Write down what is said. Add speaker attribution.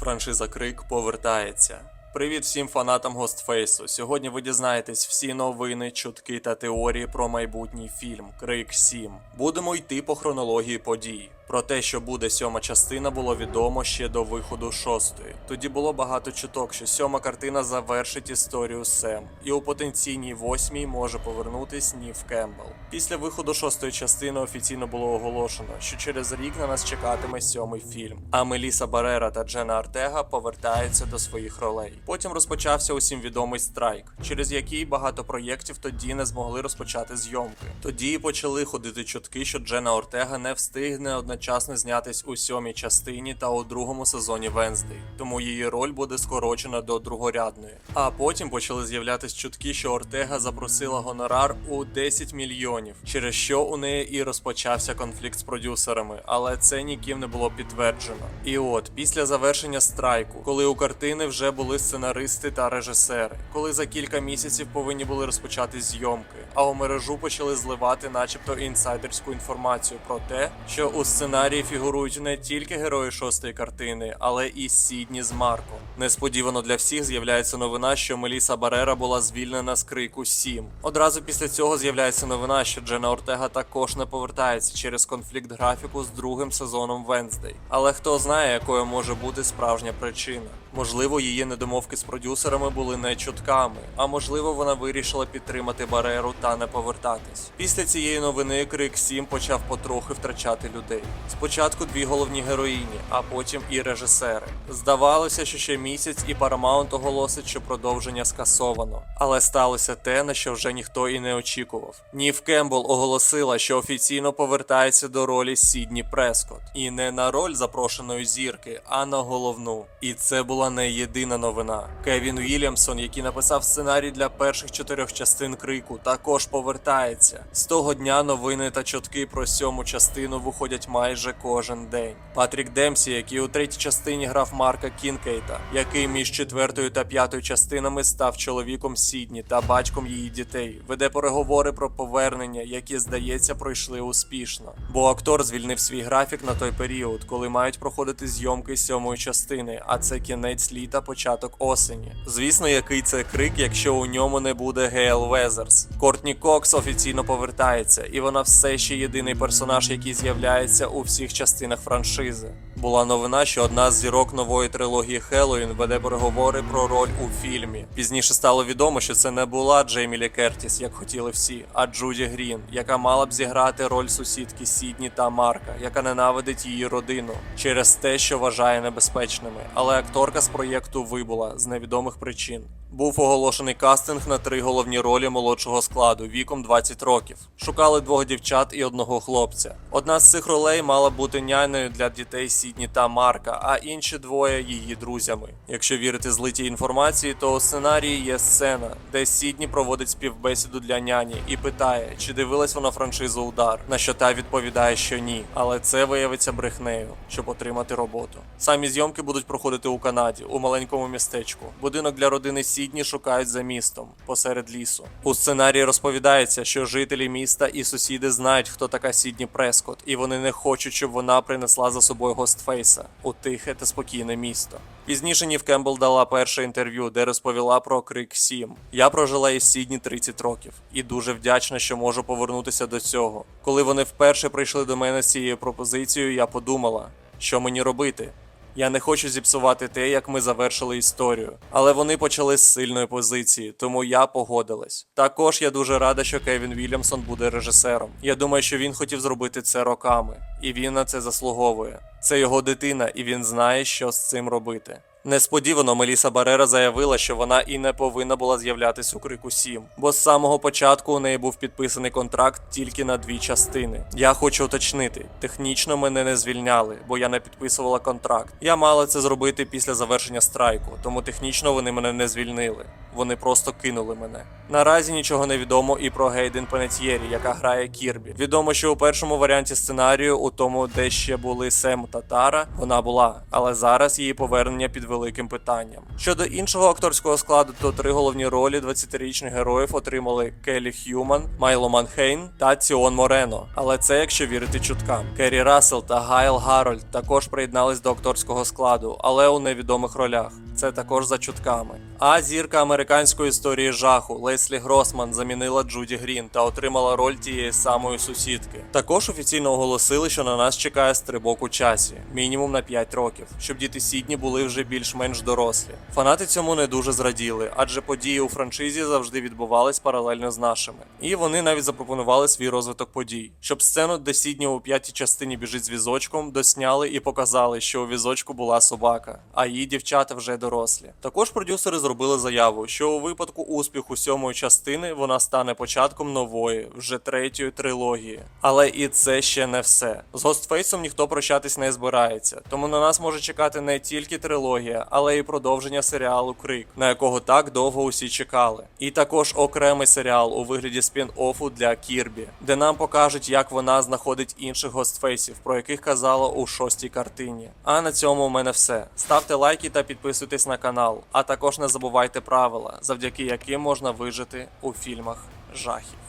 Speaker 1: Франшиза Крик повертається. Привіт всім фанатам Гостфейсу. Сьогодні ви дізнаєтесь всі новини, чутки та теорії про майбутній фільм Крик 7. Будемо йти по хронології подій. Про те, що буде сьома частина, було відомо ще до виходу шостої. Тоді було багато чуток, що сьома картина завершить історію Сем, і у потенційній восьмій може повернутись Нів Кембл. Після виходу шостої частини офіційно було оголошено, що через рік на нас чекатиме сьомий фільм. А Меліса Барера та Джена Артега повертаються до своїх ролей. Потім розпочався усім відомий страйк, через який багато проєктів тоді не змогли розпочати зйомки. Тоді і почали ходити чутки, що Джена Ортега не встигне одночасно знятись у сьомій частині та у другому сезоні Венздей, тому її роль буде скорочена до другорядної. А потім почали з'являтись чутки, що Ортега запросила гонорар у 10 мільйонів, через що у неї і розпочався конфлікт з продюсерами, але це ніким не було підтверджено. І от після завершення страйку, коли у картини вже були сценаристи та режисери, коли за кілька місяців повинні були розпочати зйомки, а у мережу почали зливати, начебто, інсайдерську інформацію про те, що у сценарії фігурують не тільки герої шостої картини, але і Сідні з Марком. Несподівано для всіх з'являється новина, що Меліса Барера була звільнена з крику 7. Одразу після цього з'являється новина, що Джена Ортега також не повертається через конфлікт графіку з другим сезоном Венздей. Але хто знає, якою може бути справжня причина. Можливо, її недомовки з продюсерами були не чутками, а можливо, вона вирішила підтримати Бареру та не повертатись. Після цієї новини Крик 7 почав потрохи втрачати людей. Спочатку дві головні героїні, а потім і режисери. Здавалося, що ще місяць і Paramount оголосить, що продовження скасовано. Але сталося те, на що вже ніхто і не очікував. Нів Кембл оголосила, що офіційно повертається до ролі Сідні Прескот. І не на роль запрошеної зірки, а на головну. І це була не єдина новина. Кевін Вільямсон, який написав сценарій для перших чотирьох частин крику, також повертається. З того дня новини та чутки про сьому частину виходять майже кожен день. Патрік Демсі, який у третій частині грав Марка Кінкейта, який між четвертою та п'ятою частинами став чоловіком Сідні та батьком її дітей, веде переговори про повернення, які, здається, пройшли успішно. Бо актор звільнив свій графік на той період, коли мають проходити зйомки сьомої частини, а це кінець літа, початок осені. Звісно, який це крик, якщо у ньому не буде Гейл Везерс. Кортні Кокс офіційно повертається, і вона все ще єдиний персонаж, який з'являється у всіх частинах франшизи. Була новина, що одна з зірок нової трилогії Хеллоуін веде переговори про роль у фільмі. Пізніше стало відомо, що це не була Джеймі Лі Кертіс, як хотіли всі, а Джуді Грін, яка мала б зіграти роль сусідки Сідні та Марка, яка ненавидить її родину через те, що вважає небезпечними. Але акторка з проєкту вибула з невідомих причин. Був оголошений кастинг на три головні ролі молодшого складу віком 20 років. Шукали двох дівчат і одного хлопця. Одна з цих ролей мала бути нянею для дітей Сідні та Марка, а інші двоє її друзями. Якщо вірити злитій інформації, то у сценарії є сцена, де Сідні проводить співбесіду для няні і питає, чи дивилась вона франшизу Удар, на що та відповідає, що ні. Але це виявиться брехнею, щоб отримати роботу. Самі зйомки будуть проходити у Канаді, у маленькому містечку. Будинок для родини Сідні шукають за містом, посеред лісу. У сценарії розповідається, що жителі міста і сусіди знають, хто така Сідні Прескот, і вони не хочуть, щоб вона принесла за собою Гостфейса у тихе та спокійне місто. Пізніше Нів Кембл дала перше інтерв'ю, де розповіла про Крик 7. Я прожила із Сідні 30 років і дуже вдячна, що можу повернутися до цього. Коли вони вперше прийшли до мене з цією пропозицією, я подумала, що мені робити. Я не хочу зіпсувати те, як ми завершили історію, але вони почали з сильної позиції, тому я погодилась. Також я дуже рада, що Кевін Вільямсон буде режисером. Я думаю, що він хотів зробити це роками, і він на це заслуговує. Це його дитина, і він знає, що з цим робити. Несподівано Меліса Барера заявила, що вона і не повинна була з'являтись у крику 7, бо з самого початку у неї був підписаний контракт тільки на дві частини. Я хочу уточнити, технічно мене не звільняли, бо я не підписувала контракт. Я мала це зробити після завершення страйку, тому технічно вони мене не звільнили. Вони просто кинули мене. Наразі нічого не відомо і про Гейден Пенетьєрі, яка грає Кірбі. Відомо, що у першому варіанті сценарію, у тому, де ще були Сем та Тара, вона була, але зараз її повернення під великим питанням. Щодо іншого акторського складу, то три головні ролі 20-річних героїв отримали Келі Х'юман, Майло Манхейн та Ціон Морено. Але це якщо вірити чуткам. Керрі Рассел та Гайл Гарольд також приєднались до акторського складу, але у невідомих ролях. Це також за чутками. А зірка американської історії жаху Леслі Гросман замінила Джуді Грін та отримала роль тієї самої сусідки. Також офіційно оголосили, що на нас чекає стрибок у часі, мінімум на 5 років, щоб діти Сідні були вже більш-менш дорослі. Фанати цьому не дуже зраділи, адже події у франшизі завжди відбувались паралельно з нашими. І вони навіть запропонували свій розвиток подій, щоб сцену, де Сідні у п'ятій частині біжить з візочком, досняли і показали, що у візочку була собака, а її дівчата вже дорослі. Також продюсери зробили заяву, що у випадку успіху сьомої частини вона стане початком нової, вже третьої трилогії. Але і це ще не все. З Гостфейсом ніхто прощатись не збирається, тому на нас може чекати не тільки трилогія, але й продовження серіалу Крик, на якого так довго усі чекали. І також окремий серіал у вигляді спін-оффу для Кірбі, де нам покажуть, як вона знаходить інших гостфейсів, про яких казала у шостій картині. А на цьому у мене все. Ставте лайки та підписуйтесь на канал, а також не забувайте правила, завдяки яким можна вижити у фільмах жахів.